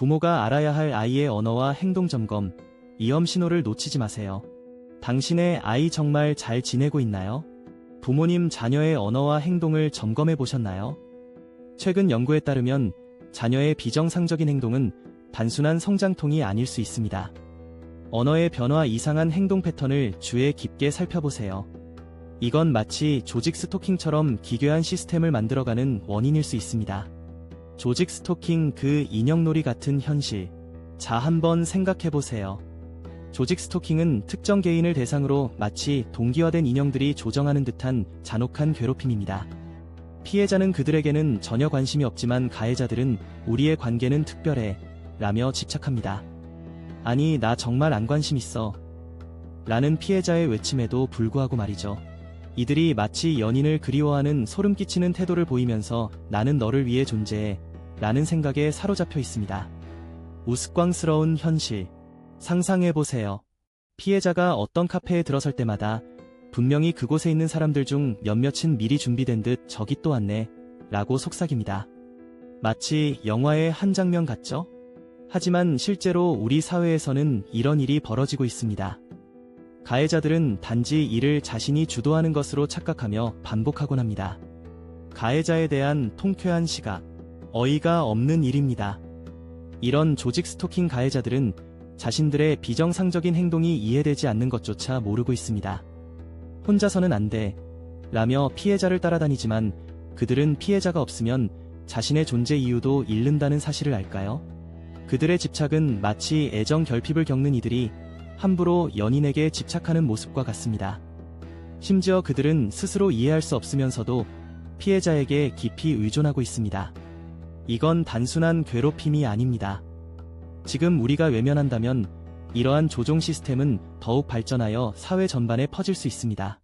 부모가 알아야 할 아이의 언어와 행동 점검, 위험 신호를 놓치지 마세요. 당신의 아이 정말 잘 지내고 있나요? 부모님 자녀의 언어와 행동을 점검해 보셨나요? 최근 연구에 따르면 자녀의 비정상적인 행동은 단순한 성장통이 아닐 수 있습니다. 언어의 변화 이상한 행동 패턴을 주에 깊게 살펴보세요. 이건 마치 조직 스토킹처럼 기괴한 시스템을 만들어가는 원인일 수 있습니다. 조직 스토킹 그 인형놀이 같은 현실. 자, 한번 생각해보세요. 조직 스토킹은 특정 개인을 대상으로 마치 동기화된 인형들이 조정하는 듯한 잔혹한 괴롭힘입니다. 피해자는 그들에게는 전혀 관심이 없지만 가해자들은 우리의 관계는 특별해 라며 집착합니다. 아니, 나 정말 안 관심 있어. 라는 피해자의 외침에도 불구하고 말이죠. 이들이 마치 연인을 그리워하는 소름 끼치는 태도를 보이면서 나는 너를 위해 존재해 라는 생각에 사로잡혀 있습니다. 우스꽝스러운 현실. 상상해보세요. 피해자가 어떤 카페에 들어설 때마다 분명히 그곳에 있는 사람들 중 몇몇은 미리 준비된 듯 저기 또 왔네 라고 속삭입니다. 마치 영화의 한 장면 같죠? 하지만 실제로 우리 사회에서는 이런 일이 벌어지고 있습니다. 가해자들은 단지 이를 자신이 주도하는 것으로 착각하며 반복하곤 합니다. 가해자에 대한 통쾌한 시각, 어이가 없는 일입니다. 이런 조직 스토킹 가해자들은 자신들의 비정상적인 행동이 이해되지 않는 것조차 모르고 있습니다. 혼자서는 안 돼. 라며 피해자를 따라다니지만 그들은 피해자가 없으면 자신의 존재 이유도 잃는다는 사실을 알까요? 그들의 집착은 마치 애정 결핍을 겪는 이들이 함부로 연인에게 집착하는 모습과 같습니다. 심지어 그들은 스스로 이해할 수 없으면서도 피해자에게 깊이 의존하고 있습니다. 이건 단순한 괴롭힘이 아닙니다. 지금 우리가 외면한다면 이러한 조종 시스템은 더욱 발전하여 사회 전반에 퍼질 수 있습니다.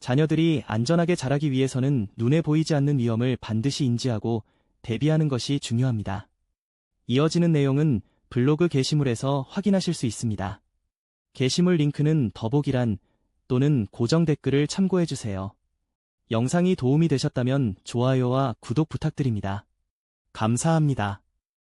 자녀들이 안전하게 자라기 위해서는 눈에 보이지 않는 위험을 반드시 인지하고 대비하는 것이 중요합니다. 이어지는 내용은 블로그 게시물에서 확인하실 수 있습니다. 게시물 링크는 더보기란 또는 고정 댓글을 참고해주세요. 영상이 도움이 되셨다면 좋아요와 구독 부탁드립니다. 감사합니다.